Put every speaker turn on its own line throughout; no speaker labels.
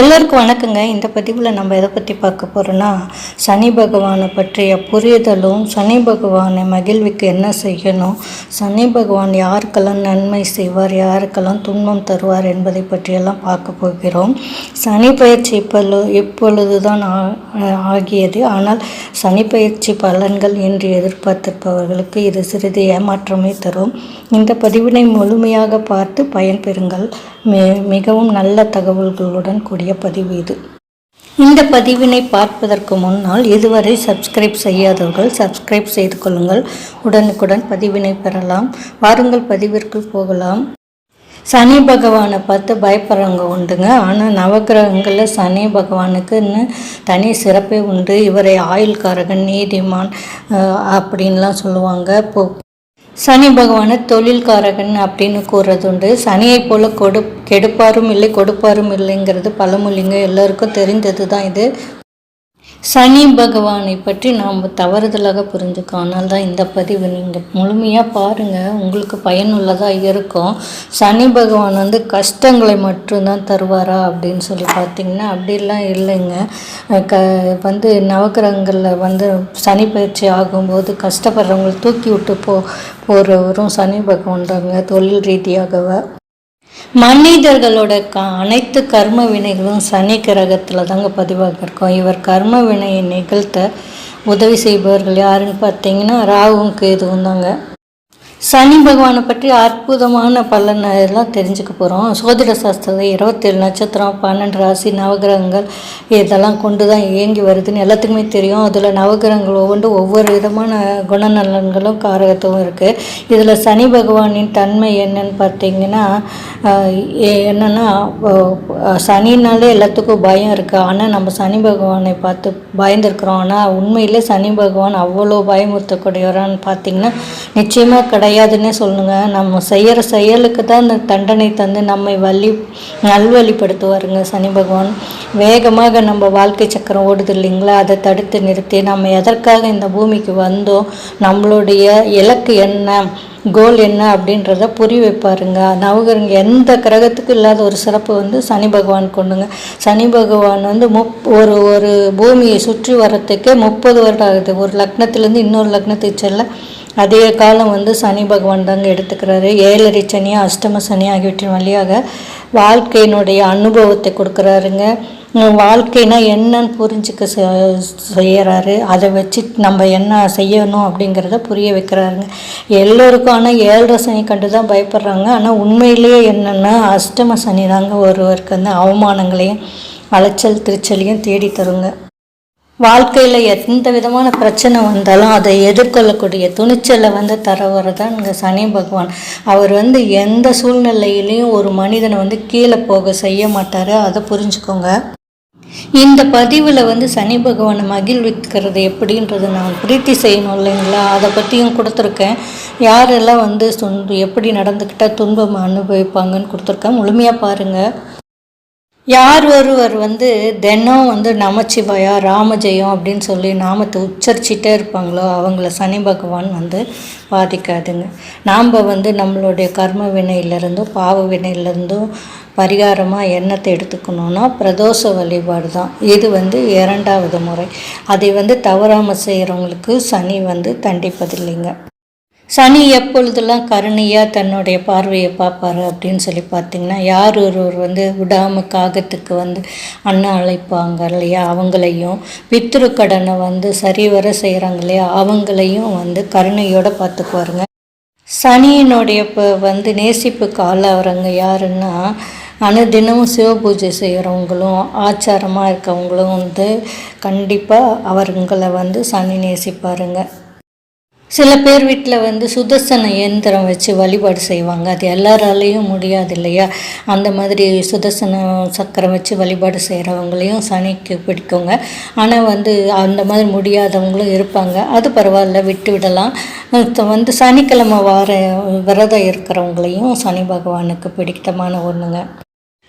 எல்லோருக்கும் வணக்கங்க. இந்த பதிவில் நம்ம எதை பற்றி பார்க்க போகிறோன்னா சனி பகவானை பற்றிய புரிதலும் சனி பகவானை மகிழ்விக்கு என்ன செய்யணும் சனி பகவான் யாருக்கெல்லாம் நன்மை செய்வார் யாருக்கெல்லாம் துன்பம் தருவார் என்பதை பற்றியெல்லாம் பார்க்க போகிறோம். சனி பயிற்சி இப்பொழு இப்பொழுது தான் ஆகியது. ஆனால் சனி பயிற்சி பலன்கள் என்று எதிர்பார்த்திருப்பவர்களுக்கு இது சிறிது ஏமாற்றமே தரும். இந்த பதிவினை முழுமையாக பார்த்து பயன்பெறுங்கள். மிகவும் நல்ல தகவல்களுடன் கூடிய பதிவு இது. இந்த பதிவினை பார்ப்பதற்கு முன்னால் இதுவரை சப்ஸ்கிரைப் செய்யாதவர்கள் சப்ஸ்கிரைப் செய்து கொள்ளுங்கள். உடனுக்குடன் பதிவினை பெறலாம். வாருங்கள் பதிவிற்குள் போகலாம். சனி பகவானை பார்த்து பயப்படுறவங்க உண்டுங்க. ஆனால் நவக்கிரகங்களில் சனி பகவானுக்குன்னு தனி சிறப்பே உண்டு. இவரை ஆயுள்காரகன் நீதிமான் அப்படின்லாம் சொல்லுவாங்க. இப்போ சனி பகவானை தொழில்காரகன் அப்படின்னு கூறுறது உண்டு சனியை போல் கொடு கெடுப்பாரும் இல்லை கொடுப்பாரும் இல்லைங்கிறது பழமொழிங்க. எல்லாருக்கும் தெரிந்தது தான் இது. சனி பகவானை பற்றி நாம் தவறுதலாக புரிஞ்சுக்கோம் அதனால தான் இந்த பதிவு நீங்கள் முழுமையாக பாருங்கள் உங்களுக்கு பயனுள்ளதாக இருக்கும். சனி பகவான் வந்து கஷ்டங்களை மட்டும்தான் தருவாரா அப்படின்னு சொல்லி பார்த்தீங்கன்னா அப்படிலாம் இல்லைங்க. க வந்து நவக்கிரகங்களில் வந்து சனி பயிற்சி ஆகும்போது கஷ்டப்படுறவங்களை தூக்கி விட்டு போ போகிறவரும் சனி பகவான்றாங்க தொழில் ரீதியாகவே. மனிதர்களோட க அனைத்து கர்ம வினைகளும் சனி கிரகத்தில் தாங்க பதிவாக இருக்கும் இவர் கர்ம வினையை நிகழ்த்த உதவி செய்பவர்கள் யாருன்னு பார்த்தீங்கன்னா ராகுவும் கேதுவும் தாங்க. சனி பகவானை பற்றி அற்புதமான பலன் எல்லாம் தெரிஞ்சுக்க போகிறோம் சோதிட சாஸ்திரத்தில் இருபத்தேழு நட்சத்திரம் பன்னெண்டு ராசி நவகிரகங்கள் இதெல்லாம் கொண்டு தான் இயங்கி வருதுன்னு எல்லாத்துக்குமே தெரியும். அதில் நவகிரகங்கள் ஒவ்வொன்றும் ஒவ்வொரு விதமான குணநலன்களும் காரகத்தும் இருக்குது இதில் சனி பகவானின் தன்மை என்னன்னு பார்த்தீங்கன்னா என்னென்னா சனினாலே எல்லாத்துக்கும் பயம் இருக்குது ஆனால் நம்ம சனி பகவானை பார்த்து பயந்துருக்குறோம். ஆனால் உண்மையிலே சனி பகவான் அவ்வளோ பயமுறுத்தக்கூடியவரான்னு பார்த்தீங்கன்னா நிச்சயமாக கிடையாதுன்னே சொல்லுங்க. நம்ம செய்கிற செயலுக்கு தான் அந்த தண்டனை தந்து நம்மை வழி நல்வழிப்படுத்துவாருங்க சனி பகவான். வேகமாக நம்ம வாழ்க்கை சக்கரம் ஓடுது இல்லைங்களா? அதை தடுத்து நிறுத்தி நம்ம எதற்காக இந்த பூமிக்கு வந்தோம்? நம்மளுடைய இலக்கு என்ன? கோல் என்ன? அப்படின்றத புரிய வைப்பாருங்க. நவகிரங்க எந்த கிரகத்துக்கும் இல்லாத ஒரு சிறப்பு வந்து சனி பகவான் கொண்டுங்க. சனி பகவான் வந்து முப் ஒரு ஒரு பூமியை சுற்றி வர்றதுக்கே முப்பது வருடம் ஆகுது. ஒரு லக்னத்திலேருந்து இன்னொரு லக்னத்துக்கு செல்ல அதிக காலம் வந்து சனி பகவான் தாங்க எடுத்துக்கிறாரு. ஏழரை சனி அஷ்டம சனி ஆகியவற்றின் வழியாக வாழ்க்கையினுடைய அனுபவத்தை கொடுக்குறாருங்க. வாழ்க்கைனா என்னன்னு புரிஞ்சுக்க செய்கிறாரு அதை வச்சு நம்ம என்ன செய்யணும் அப்படிங்கிறத புரிய வைக்கிறாருங்க. எல்லோருக்கும் ஆனால் ஏழரை சனி கண்டு தான் பயப்படுறாங்க. ஆனால் உண்மையிலேயே என்னென்னா அஷ்டம சனி தாங்க ஒருவருக்கு வந்து அவமானங்களையும் அலைச்சல் திருச்சலையும் தேடி தருங்க வாழ்க்கையில் எந்த விதமான பிரச்சனை வந்தாலும் அதை எதிர்கொள்ளக்கூடிய துணிச்சலை வந்து தரவர் தான் இங்கே சனி பகவான். அவர் வந்து எந்த சூழ்நிலையிலையும் ஒரு மனிதனை வந்து கீழே போக செய்ய மாட்டார். அதை புரிஞ்சுக்கோங்க. இந்த பதிவில் வந்து சனி பகவானை மகிழ்விக்கிறது எப்படின்றது நான் பிரீத்தி செய்யணும் இல்லைங்களா? அதை பற்றியும் கொடுத்துருக்கேன். யாரெல்லாம் வந்து எப்படி நடந்துக்கிட்டால் துன்பம் அனுபவிப்பாங்கன்னு கொடுத்துருக்கேன். முழுமையாக பாருங்கள் யார் ஒருவர் வந்து தினம் வந்து நமச்சிவாயா ராமஜெயம் அப்படின்னு சொல்லி நாமத்தை உச்சரிச்சிட்டே இருப்பாங்களோ அவங்கள சனி பகவான் வந்து பாதிக்காதுங்க. நாம் வந்து நம்மளுடைய கர்ம வினையிலேருந்தும் பாவ வினையிலேருந்தும் பரிகாரமாக எண்ணத்தை எடுத்துக்கணும்னா பிரதோஷ வழிபாடு தான். இது வந்து இரண்டாவது முறை. அதை வந்து தவறாமல் செய்கிறவங்களுக்கு சனி வந்து தண்டிப்பதில்லைங்க. சனி எப்பொழுதெல்லாம் கருணையாக தன்னுடைய பார்வையை பார்ப்பாரு அப்படின்னு சொல்லி பார்த்தீங்கன்னா யார் ஒருவர் வந்து விடாம காகத்துக்கு வந்து அண்ணா அழைப்பாங்க இல்லையா? அவங்களையும் பித்ரு கடனை வந்து சரிவர செய்கிறாங்க இல்லையா? அவங்களையும் வந்து கருணையோடு பார்த்துக்குவாருங்க. சனியினுடைய இப்போ வந்து நேசிப்புக்கு ஆளாகிறவங்க யாருன்னா அனுதினமும் சிவ பூஜை செய்கிறவங்களும் ஆச்சாரமாக இருக்கவங்களும் வந்து கண்டிப்பாக அவருங்களை வந்து சனி நேசிப்பாருங்க. சில பேர் வீட்டில் வந்து சுதர்சன இயந்திரம் வச்சு வழிபாடு செய்வாங்க. அது எல்லாராலையும் முடியாது இல்லையா? அந்த மாதிரி சுதர்சன சக்கரம் வச்சு வழிபாடு செய்கிறவங்களையும் சனிக்கு பிடிக்குங்க. ஆனால் வந்து அந்த மாதிரி முடியாதவங்களும் இருப்பாங்க. அது பரவாயில்ல விட்டு விடலாம். வந்து சனிக்கிழமை வார விரதம் இருக்கிறவங்களையும் சனி பகவானுக்கு பிடித்தமான ஒன்றுங்க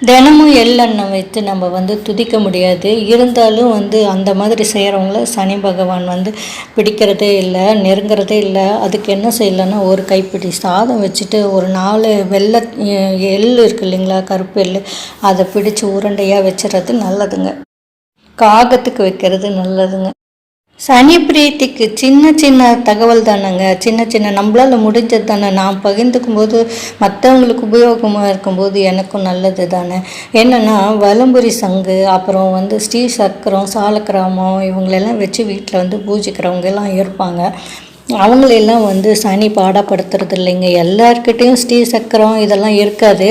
தினமும் எள்ளெண்ணெய் வைத்து நம்ம வந்து துதிக்க முடியாது. இருந்தாலும் வந்து அந்த மாதிரி செய்கிறவங்கள சனி பகவான் வந்து பிடிக்கிறதே இல்லை நெருங்கிறதே இல்லை. அதுக்கு என்ன செய்யலைன்னா ஒரு கைப்பிடி சாதம் வச்சுட்டு ஒரு நாலு வெள்ளை எள் இருக்கு இல்லைங்களா கருப்பு எள் அதை பிடிச்சி உருண்டையாக வச்சுறது நல்லதுங்க. காகத்துக்கு வைக்கிறது நல்லதுங்க. சனி பிரீத்திக்கு சின்ன சின்ன தகவல் தானேங்க சின்ன சின்ன நம்மளால் முடிஞ்சது தானே நான் பகிர்ந்துக்கும் போது மற்றவங்களுக்கு உபயோகமாக இருக்கும்போது எனக்கும் நல்லது தானே என்னென்னா வலம்புரி சங்கு அப்புறம் வந்து ஸ்ரீ சக்கரம் சாலக்கிராமம் இவங்களெல்லாம் வச்சு வீட்டில் வந்து பூஜிக்கிறவங்க எல்லாம் இருப்பாங்க. அவங்களெல்லாம் வந்து சனி பாடப்படுத்துறது இல்லைங்க எல்லாருக்கிட்டேயும் ஸ்ரீ சக்கரம் இதெல்லாம் இருக்காது.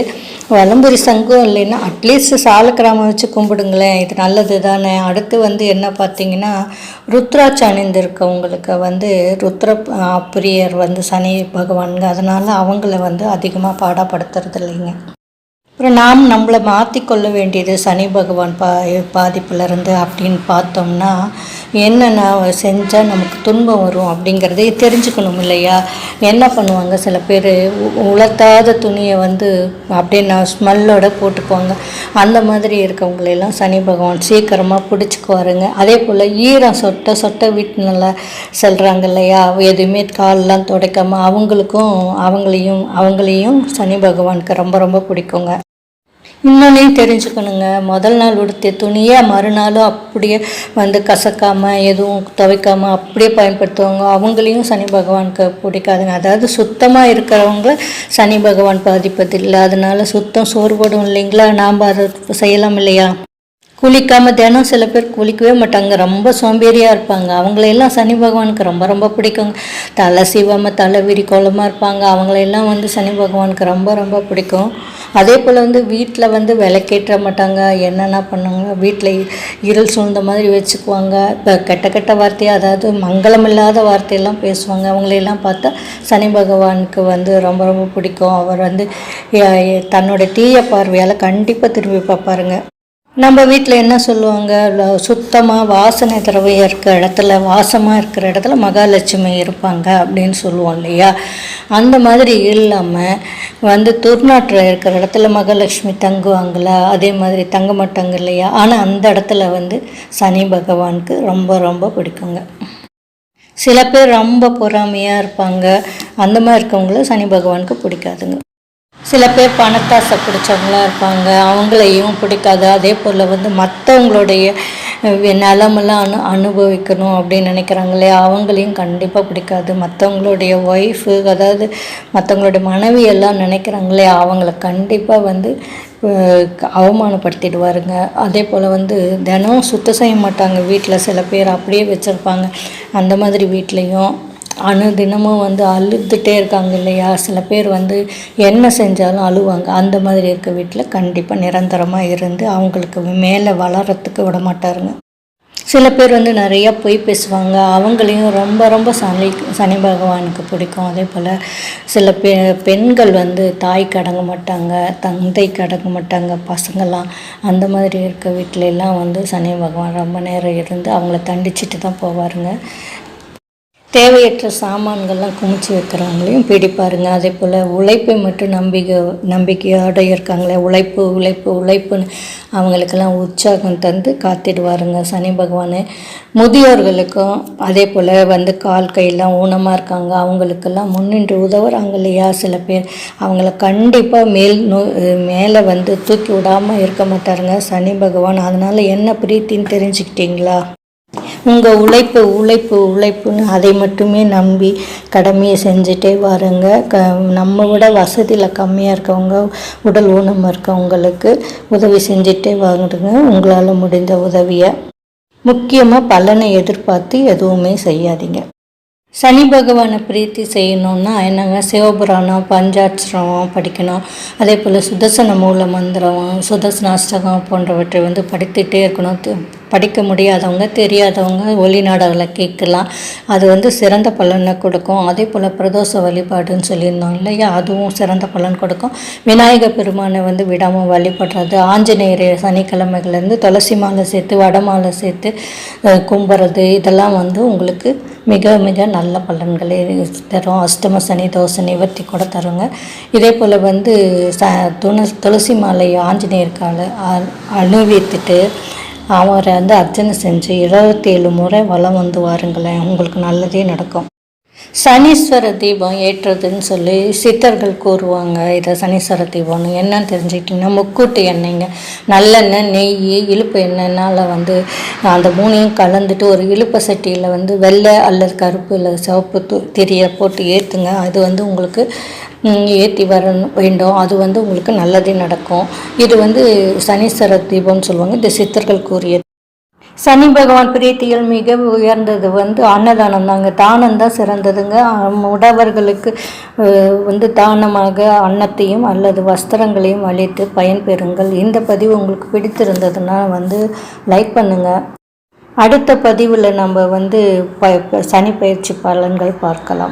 வலம்புரி சங்கம் இல்லைன்னா அட்லீஸ்ட் சாலக்கிராமம் வச்சு கும்பிடுங்களேன். இது நல்லது தானே அடுத்து வந்து என்ன பார்த்தீங்கன்னா ருத்ராட்சி அணிந்திருக்கவங்களுக்கு வந்து ருத்ர பிரியர் வந்து சனி பகவானுங்க. அதனால் அவங்கள வந்து அதிகமாக பாடப்படுத்துறது இல்லைங்க. அப்புறம் நாம் நம்மளை மாற்றிக்கொள்ள வேண்டியது சனி பகவான் பா பாதிப்புலேருந்து அப்படின்னு பார்த்தோம்னா என்னென்ன செஞ்சால் நமக்கு துன்பம் வரும் அப்படிங்கிறதே தெரிஞ்சுக்கணும் இல்லையா? என்ன பண்ணுவாங்க? சில பேர் உலர்த்தாத துணியை வந்து அப்படியே நான் ஸ்மெல்லோட போட்டுக்குவாங்க. அந்த மாதிரி இருக்கவங்களெல்லாம் சனி பகவான் சீக்கிரமாக பிடிச்சிக்குவாருங்க. அதே போல் ஈரம் சொட்ட சொட்ட வீட்டு நல்லா செல்கிறாங்க இல்லையா? எதுவுமே கால்லாம் துடைக்காமல் அவங்களுக்கும் அவங்களையும் அவங்களையும் சனி பகவானுக்கு ரொம்ப ரொம்ப பிடிக்குங்க. இன்னொன்னையும் தெரிஞ்சுக்கணுங்க. முதல் நாள் உடுத்திய துணியை மறுநாளும் அப்படியே வந்து கசக்காமல் எதுவும் துவைக்காமல் அப்படியே பயன்படுத்துவாங்க. அவங்களையும் சனி பகவானுக்கு பிடிக்காதுங்க. அதாவது சுத்தமாக இருக்கிறவங்க சனி பகவான் பாதிப்பதில்லை. அதனால சுத்தம் சோறுபடும் இல்லைங்களா? நாம் அதை செய்யலாம் இல்லையா? குளிக்காமல் தினம் சில பேர் குளிக்கவே மாட்டாங்க. ரொம்ப சோம்பேறியாக இருப்பாங்க. அவங்களையெல்லாம் சனி பகவானுக்கு ரொம்ப ரொம்ப பிடிக்குங்க. தலை சீவாமல் தலை விரி கோலமாக இருப்பாங்க. அவங்களையெல்லாம் வந்து சனி பகவானுக்கு ரொம்ப ரொம்ப பிடிக்கும். அதே போல் வந்து வீட்டில் வந்து விளக்கேற்ற மாட்டாங்க. என்னென்ன பண்ணுவாங்க? வீட்டில் இருள் சூழ்ந்த மாதிரி வச்சுக்குவாங்க. இப்போ கெட்ட கெட்ட வார்த்தையாக அதாவது மங்களம் இல்லாத வார்த்தையெல்லாம் பேசுவாங்க. அவங்களையெல்லாம் பார்த்தா சனி பகவானுக்கு வந்து ரொம்ப ரொம்ப பிடிக்கும். அவர் வந்து தன்னோட தீய பார்வையால் கண்டிப்பாக திரும்பி பார்ப்பாருங்க. நம்ம வீட்டில் என்ன சொல்லுவாங்க? சுத்தமாக வாசனை திரவியம் இருக்கிற இடத்துல வாசமாக இருக்கிற இடத்துல மகாலட்சுமி இருப்பாங்க அப்படின்னு சொல்லுவோம் இல்லையா? அந்த மாதிரி இல்லாமல் வந்து துர்நாற்றம் இருக்கிற இடத்துல மகாலட்சுமி தங்குவாங்களா? அதே மாதிரி தங்க மாட்டாங்க இல்லையா? ஆனால் அந்த இடத்துல வந்து சனி பகவானுக்கு ரொம்ப ரொம்ப பிடிக்குங்க. சில பேர் ரொம்ப பொறாமையாக இருப்பாங்க. அந்த மாதிரி இருக்கவங்கள சனி பகவானுக்கு பிடிக்காதுங்க. சில பேர் பணத்தாசை பிடிச்சவங்களா இருப்பாங்க. அவங்களையும் பிடிக்காது. அதே போல் வந்து மற்றவங்களுடைய நிலமெல்லாம் அனு அனுபவிக்கணும் அப்படின்னு நினைக்கிறாங்க இல்லையா? அவங்களையும் கண்டிப்பாக பிடிக்காது. மற்றவங்களுடைய ஒய்ஃபு அதாவது மற்றவங்களுடைய மனைவி எல்லாம் நினைக்கிறாங்க இல்லையா? அவங்கள கண்டிப்பாக வந்து அவமானப்படுத்திடுவாருங்க. அதே போல் வந்து தினம் சுத்தம் செய்ய மாட்டாங்க. வீட்டில் சில பேர் அப்படியே வச்சுருப்பாங்க. அந்த மாதிரி வீட்லேயும் அனுதினமும் வந்து அழுதுகிட்டே இருக்காங்க இல்லையா? சில பேர் வந்து என்ன செஞ்சாலும் அழுவாங்க. அந்த மாதிரி இருக்க வீட்டில் கண்டிப்பாக நிரந்தரமாக இருந்து அவங்களுக்கு மேலே வளரத்துக்கு விட மாட்டாருங்க. சில பேர் வந்து நிறையா பொய் பேசுவாங்க. அவங்களையும் ரொம்ப ரொம்ப சனி சனி பகவானுக்கு பிடிக்கும். அதே போல் சில பெ பெண்கள் வந்து தாய்க்கு அடங்க மாட்டாங்க தந்தைக்கு அடங்க மாட்டாங்க பசங்கள்லாம் அந்த மாதிரி இருக்க வீட்டிலெல்லாம் வந்து சனி பகவான் ரொம்ப நேரம் இருந்து அவங்கள தண்டிச்சிட்டு தான் போவாருங்க. தேவையற்ற சாமான்கள்லாம் குமிச்சு வைக்கிறவங்களையும் பிடிப்பாருங்க. அதே போல் உழைப்பை மட்டும் நம்பிக்கை நம்பிக்கையோடு இருக்காங்களே உழைப்பு உழைப்பு உழைப்புன்னு அவங்களுக்கெல்லாம் உற்சாகம் தந்து காத்திடுவாருங்க. சனி பகவான் முதியோர்களுக்கும் அதே போல் வந்து கால் கையெல்லாம் ஊனமாக இருக்காங்க. அவங்களுக்கெல்லாம் முன்னின்று உதவுறாங்க இல்லையா சில பேர். அவங்கள கண்டிப்பாக மேல் நோ மேலே வந்து தூக்கி விடாமல் இருக்க மாட்டாருங்க. சனி பகவான் அதனால் என்ன பிரீத்தின்னு தெரிஞ்சுக்கிட்டீங்களா? உங்கள் உழைப்பு உழைப்பு உழைப்புன்னு அதை மட்டுமே நம்பி கடமையை செஞ்சுட்டே வாருங்க. க நம்ம விட வசதியில் கம்மியாக இருக்கவங்க உடல் ஊனம் இருக்கவங்களுக்கு உதவி செஞ்சுட்டே வாங்குங்க உங்களால் முடிந்த உதவியை முக்கியமாக பலனை எதிர்பார்த்து எதுவுமே செய்யாதீங்க. சனி பகவானை பிரீத்தி செய்யணும்னா என்னங்க? சிவபுராணம் பஞ்சாட்சரம் படிக்கணும். அதே போல் சுதர்சன மூல மந்திரம் சுதர்சனாஷ்டகம் போன்றவற்றை வந்து படித்துகிட்டே இருக்கணும். படிக்க முடியாதவங்க தெரியாதவங்க ஒளிநாடாவில் கேட்கலாம். அது வந்து சிறந்த பலனை கொடுக்கும். அதே போல் பிரதோஷ வழிபாடுன்னு சொல்லியிருந்தோம் இல்லையா? அதுவும் சிறந்த பலன் கொடுக்கும். விநாயகர் பெருமானை வந்து விடாமல் வழிபடுறது. ஆஞ்சநேயர் சனிக்கிழமைகள்லேருந்து துளசி மாலை சேர்த்து வடமாலை சேர்த்து கும்புறது. இதெல்லாம் வந்து உங்களுக்கு மிக மிக நல்ல பலன்களை தரும். அஷ்டம சனி தோசை நிவர்த்தி கூட தருங்க. இதே போல் வந்து ச துண துளசி மாலை ஆஞ்சநேயர் காலை அ- அவரை வந்து அர்ச்சனை செஞ்சு இருபத்தி ஏழு முறை வலம் வந்து வாருங்களேன் உங்களுக்கு நல்லதே நடக்கும். சனீஸ்வர தீபம் ஏற்றுறதுன்னு சொல்லி சித்தர்கள் கூறுவாங்க. இதை சனீஸ்வர தீபம்னு. என்னன்னு தெரிஞ்சுக்கிட்டிங்கன்னா முக்கூட்டு எண்ணெய்ங்க. நல்லெண்ணெய் நெய் இழுப்பு எண்ணெய்னால வந்து அந்த மூணையும் கலந்துட்டு ஒரு இழுப்பு சட்டியில் வந்து வெள்ளை அல்லது கருப்பு இல்லை சிவப்பு திரியை போட்டு ஏற்றுங்க அது வந்து உங்களுக்கு ஏற்றி வர வேண்டும். அது வந்து உங்களுக்கு நல்லதே நடக்கும். இது வந்து சனீஸ்வர தீபம்னு சொல்லுவாங்க. இந்த சித்தர்கள் கூறியது. சனி பகவான் பிரீத்தியில் மிக உயர்ந்தது வந்து அன்னதானம் தாங்க. தானம் தான் சிறந்ததுங்க. உடவர்களுக்கு வந்து தானமாக அன்னத்தையும் அல்லது வஸ்திரங்களையும் அளித்து பயன்பெறுங்கள் இந்த பதிவு உங்களுக்கு பிடித்திருந்ததுன்னா வந்து லைக் பண்ணுங்கள் அடுத்த பதிவில் நம்ம வந்து ப ப- சனி பயிற்சி பலன்கள் பார்க்கலாம்.